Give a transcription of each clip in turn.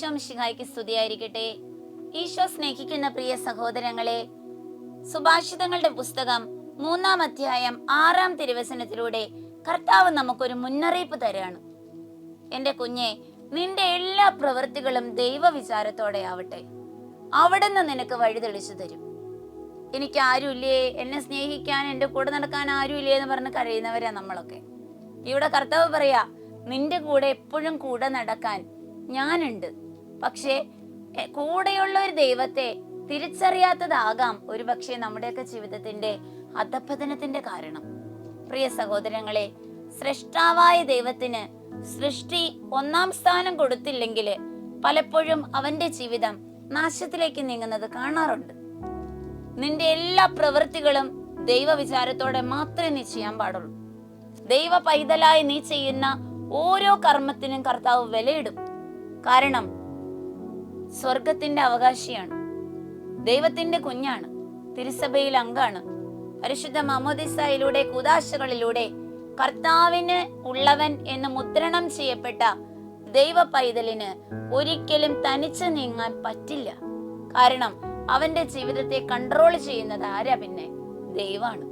ഈശോ മിശിഹായ്ക്ക് സ്തുതിയായിരിക്കട്ടെ. ഈശോ സ്നേഹിക്കുന്ന പ്രിയ സഹോദരങ്ങളെ സുഭാഷിതങ്ങളുടെ പുസ്തകം മൂന്നാം അധ്യായം ആറാം തിരുവചനത്തിലൂടെ കർത്താവ് നമുക്കൊരു മുന്നറിയിപ്പ് തരാണ്. എന്റെ കുഞ്ഞെ നിന്റെ എല്ലാ പ്രവൃത്തികളും ദൈവവിചാരത്തോടെ ആവട്ടെ. അവിടുന്ന് നിനക്ക് വഴിതെളിച്ചു തരും. എനിക്ക് ആരുമില്ലേ? എന്നെ സ്നേഹിക്കാൻ എന്റെ കൂടെ നടക്കാൻ ആരുമില്ലേ എന്ന് പറഞ്ഞ് കരയുന്നവരാ നമ്മളൊക്കെ. ഇവിടെ കർത്താവ് പറയാ നിന്റെ കൂടെ എപ്പോഴും കൂടെ നടക്കാൻ ഞാനുണ്ട്. പക്ഷേ കൂടെയുള്ള ഒരു ദൈവത്തെ തിരിച്ചറിയാത്തതാകാം ഒരു പക്ഷേ നമ്മുടെയൊക്കെ ജീവിതത്തിന്റെ അധപ്പതനത്തിന്റെ കാരണം. പ്രിയ സഹോദരങ്ങളെ സൃഷ്ടാവായ ദൈവത്തിന് സൃഷ്ടി ഒന്നാം സ്ഥാനം കൊടുത്തില്ലെങ്കിൽ പലപ്പോഴും അവന്റെ ജീവിതം നാശത്തിലേക്ക് നീങ്ങുന്നത് കാണാറുണ്ട്. നിന്റെ എല്ലാ പ്രവൃത്തികളും ദൈവ വിചാരത്തോടെ മാത്രമേ നീ ചെയ്യാൻ പാടുള്ളൂ. ദൈവ പൈതലായി നീ ചെയ്യുന്ന ഓരോ കർമ്മത്തിനും കർത്താവ് വിലയിടും. കാരണം സ്വർഗത്തിന്റെ അവകാശിയാണ്. ദൈവത്തിന്റെ കുഞ്ഞാണ്. തിരുസഭയിൽ അങ്കാണ് പരിശുദ്ധ മമോദിസയിലൂടെ കുദാശകളിലൂടെ കർത്താവിന് ഉള്ളവൻ എന്ന് മുദ്രണം ചെയ്യപ്പെട്ട ദൈവ പൈതലിന് ഒരിക്കലും തനിച്ചു നീങ്ങാൻ പറ്റില്ല. കാരണം അവന്റെ ജീവിതത്തെ കൺട്രോൾ ചെയ്യുന്നത് ആരാ പിന്നെ? ദൈവാണ്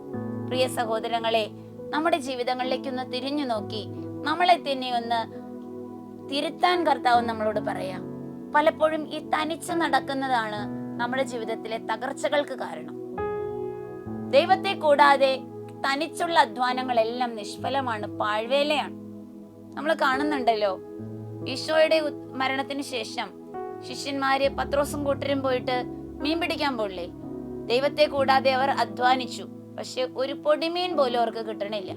പ്രിയ സഹോദരങ്ങളെ നമ്മുടെ ജീവിതങ്ങളിലേക്കൊന്ന് തിരിഞ്ഞു നോക്കി നമ്മളെ തന്നെ ഒന്ന് തിരുത്താൻ കർത്താവ് നമ്മളോട് പറയാം. പലപ്പോഴും ഈ തനിച്ച് നടക്കുന്നതാണ് നമ്മുടെ ജീവിതത്തിലെ തകർച്ചകൾക്ക് കാരണം. ദൈവത്തെ കൂടാതെ തനിച്ചുള്ള അധ്വാനങ്ങളെല്ലാം നിഷ്ഫലമാണ് പാഴ്വേലയാണ്. നമ്മൾ കാണുന്നുണ്ടല്ലോ ഈശോയുടെ മരണത്തിന് ശേഷം ശിഷ്യന്മാര് പത്രോസും കൂട്ടരും പോയിട്ട് മീൻ പിടിക്കാൻ പോകില്ലേ ദൈവത്തെ കൂടാതെ അവർ അധ്വാനിച്ചു പക്ഷെ ഒരു പൊടിമീൻ പോലും അവർക്ക് കിട്ടണില്ല.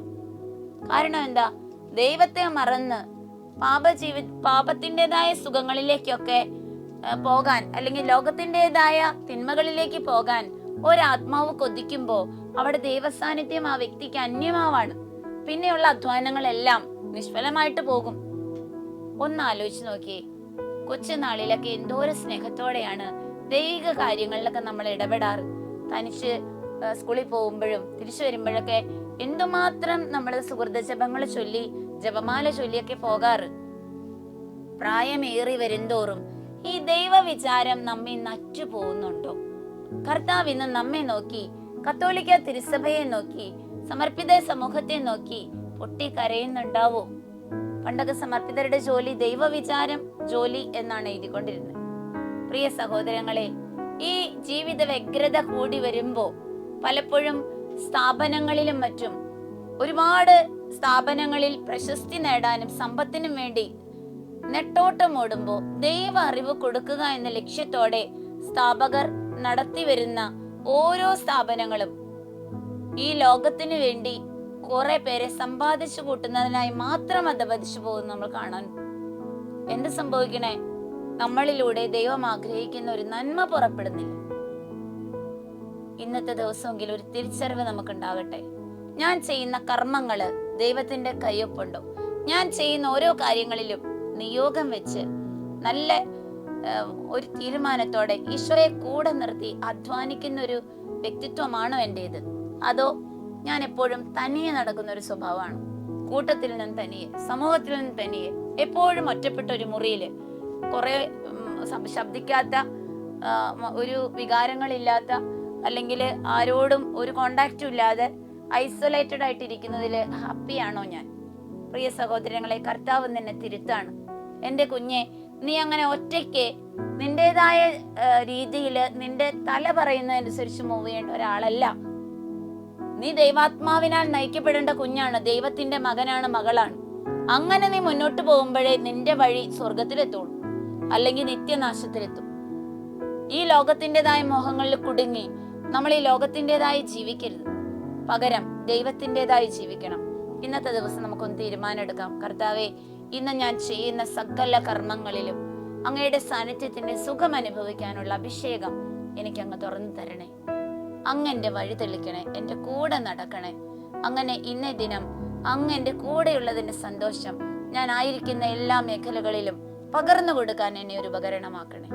കാരണം എന്താ? ദൈവത്തെ മറന്ന് പാപജീവി പാപത്തിന്റെതായ സുഖങ്ങളിലേക്കൊക്കെ പോകാൻ അല്ലെങ്കിൽ ലോകത്തിന്റെതായ തിന്മകളിലേക്ക് പോകാൻ ഒരാത്മാവ് കൊതിക്കുമ്പോൾ അവിടെ ദൈവസാന്നിധ്യം ആ വ്യക്തിക്ക് അന്യമാവാണ്. പിന്നെയുള്ള അധ്വാനങ്ങളെല്ലാം നിഷ്ഫലമായിട്ട് പോകും. ഒന്ന് ആലോചിച്ച് നോക്കിയേ കൊച്ചുനാളിലൊക്കെ എന്തോരം സ്നേഹത്തോടെയാണ് ദൈവിക കാര്യങ്ങളിലൊക്കെ നമ്മൾ ഇടപെടാറ്. തനിച്ച് സ്കൂളിൽ പോകുമ്പോഴും തിരിച്ചു വരുമ്പോഴൊക്കെ എന്തുമാത്രം നമ്മൾ സുഹൃത ജപങ്ങൾ ചൊല്ലി ജപമാല ചൊല്ലിയൊക്കെ പോകാറ്. പ്രായമേറി വരുംതോറും ഈ ദൈവ വിചാരം നമ്മെ നറ്റു പോകുന്നുണ്ടോ? കർത്താവ് ഇന്ന് നമ്മെ നോക്കി കത്തോലിക്ക തിരുസഭയെ നോക്കി സമർപ്പിത സമൂഹത്തെ നോക്കി പൊട്ടി കരയുന്നുണ്ടാവോ പണ്ടൊക്കെ സമർപ്പിതരുടെ ജോലി ദൈവവിചാരം ജോലി എന്നാണ് എഴുതിക്കൊണ്ടിരുന്നത്. പ്രിയ സഹോദരങ്ങളെ ഈ ജീവിത വ്യഗ്രത കൂടി വരുമ്പോ പലപ്പോഴും സ്ഥാപനങ്ങളിലും മറ്റും ഒരുപാട് സ്ഥാപനങ്ങളിൽ പ്രശസ്തി നേടാനും സമ്പത്തിനും വേണ്ടി നെട്ടോട്ടമോടുമ്പോൾ ദൈവ അറിവ് കൊടുക്കുക എന്ന ലക്ഷ്യത്തോടെ സ്ഥാപകർ നടത്തിവരുന്ന ഓരോ സ്ഥാപനങ്ങളും ഈ ലോകത്തിനു വേണ്ടി കുറെ പേരെ സമ്പാദിച്ചു കൂട്ടുന്നതിനായി മാത്രം അധപതിച്ചു പോകുന്നു നമ്മൾ കാണാൻ. എന്ത് സംഭവിക്കണേ? നമ്മളിലൂടെ ദൈവം ആഗ്രഹിക്കുന്ന ഒരു നന്മ പുറപ്പെടുന്നില്ല. ഇന്നത്തെ ദിവസമെങ്കിലും ഒരു തിരിച്ചറിവ് നമുക്കുണ്ടാകട്ടെ. ഞാൻ ചെയ്യുന്ന കർമ്മങ്ങൾ ദൈവത്തിന്റെ കയ്യൊപ്പുണ്ടോ. ഞാൻ ചെയ്യുന്ന ഓരോ കാര്യങ്ങളിലും നിയോഗം വെച്ച് നല്ല ഒരു തീരുമാനത്തോടെ ഈശോയെ കൂടെ നിർത്തി അധ്വാനിക്കുന്ന ഒരു വ്യക്തിത്വമാണോ എന്റെത് അതോ ഞാൻ എപ്പോഴും തനിയെ നടക്കുന്ന ഒരു സ്വഭാവമാണ്? കൂട്ടത്തിൽ നിന്ന് തനിയെ സമൂഹത്തിൽ നിന്ന് തനിയെ എപ്പോഴും ഒറ്റപ്പെട്ട ഒരു മുറിയിൽ കുറെ ശബ്ദിക്കാത്ത ഒരു വികാരങ്ങളില്ലാത്ത അല്ലെങ്കിൽ ആരോടും ഒരു കോണ്ടാക്റ്റും ഇല്ലാതെ ഐസൊലേറ്റഡ് ആയിട്ട് ഇരിക്കുന്നതിൽ ഹാപ്പിയാണോ ഞാൻ? പ്രിയ സഹോദരങ്ങളെ കർത്താവ് നിന്നെ തിരുത്താണ്. എന്റെ കുഞ്ഞെ നീ അങ്ങനെ ഒറ്റയ്ക്ക് നിന്റേതായ രീതിയിൽ നിന്റെ തല പറയുന്നതനുസരിച്ച് മൂവ് ചെയ്യേണ്ട ഒരാളല്ല. നീ ദൈവാത്മാവിനാൽ നയിക്കപ്പെടേണ്ട കുഞ്ഞാണ് ദൈവത്തിന്റെ മകനാണ് മകളാണ്. അങ്ങനെ നീ മുന്നോട്ട് പോകുമ്പോഴേ നിന്റെ വഴി സ്വർഗത്തിലെത്തുള്ളൂ അല്ലെങ്കിൽ നിത്യനാശത്തിലെത്തും. ഈ ലോകത്തിന്റെതായ മോഹങ്ങളിൽ കുടുങ്ങി നമ്മൾ ഈ ലോകത്തിന്റെതായി ജീവിക്കരുത്. പകരം ദൈവത്തിന്റെതായി ജീവിക്കണം. ഇന്നത്തെ ദിവസം നമുക്കൊന്ന് തീരുമാനമെടുക്കാം. കർത്താവെ ഇന്ന് ഞാൻ ചെയ്യുന്ന സകല കർമ്മങ്ങളിലും അങ്ങയുടെ സാന്നിധ്യത്തിന്റെ സുഖം അനുഭവിക്കാനുള്ള അഭിഷേകം എനിക്ക് അങ്ങ് തുറന്നു തരണേ. അങ്ങ് എന്റെ വഴി തെളിക്കണേ എന്റെ കൂടെ നടക്കണേ. അങ്ങനെ ഇന്നേ ദിനം അങ്ങ് എന്റെ കൂടെയുള്ളതിന്റെ സന്തോഷം ഞാൻ ആയിരിക്കുന്ന എല്ലാ മേഖലകളിലും പകർന്നു കൊടുക്കാൻ എന്നെ ഒരു ഉപകരണമാക്കണേ.